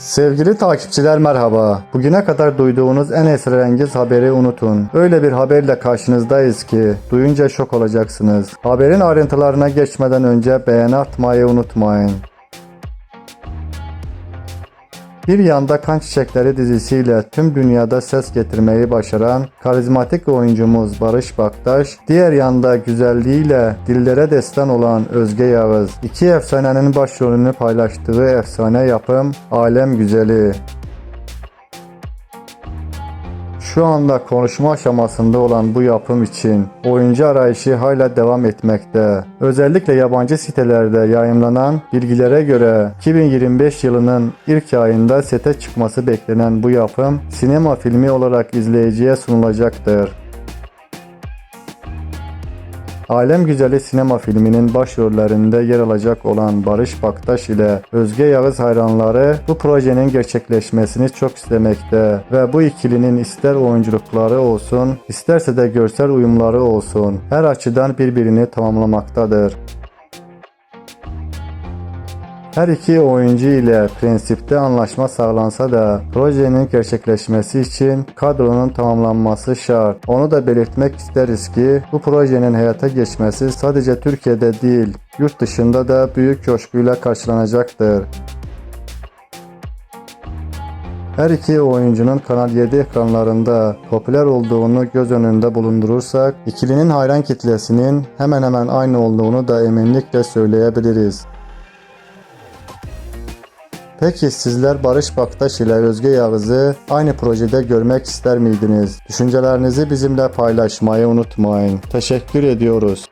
Sevgili takipçiler merhaba. Bugüne kadar duyduğunuz en esrarengiz haberi unutun. Öyle bir haberle karşınızdayız ki duyunca şok olacaksınız. Haberin ayrıntılarına geçmeden önce beğeni atmayı unutmayın. Bir yanda Kan Çiçekleri dizisiyle tüm dünyada ses getirmeyi başaran karizmatik oyuncumuz Barış Baktaş, diğer yanda güzelliğiyle dillere destan olan Özge Yağız, iki efsanenin başrolünü paylaştığı efsane yapım Alem Güzeli. Şu anda konuşma aşamasında olan bu yapım için oyuncu arayışı hala devam etmekte. Özellikle yabancı sitelerde yayımlanan bilgilere göre 2025 yılının ilk ayında sete çıkması beklenen bu yapım sinema filmi olarak izleyiciye sunulacaktır. Alem Güzeli sinema filminin başrollerinde yer alacak olan Barış Baktaş ile Özge Yağız hayranları bu projenin gerçekleşmesini çok istemekte ve bu ikilinin ister oyunculukları olsun isterse de görsel uyumları olsun her açıdan birbirini tamamlamaktadır. Her iki oyuncu ile prensipte anlaşma sağlansa da projenin gerçekleşmesi için kadronun tamamlanması şart. Onu da belirtmek isteriz ki bu projenin hayata geçmesi sadece Türkiye'de değil, yurt dışında da büyük coşkuyla karşılanacaktır. Her iki oyuncunun Kanal 7 ekranlarında popüler olduğunu göz önünde bulundurursak, ikilinin hayran kitlesinin hemen hemen aynı olduğunu da eminlikle söyleyebiliriz. Peki sizler Barış Baktaş ile Özge Yağız'ı aynı projede görmek ister miydiniz? Düşüncelerinizi bizimle paylaşmayı unutmayın. Teşekkür ediyoruz.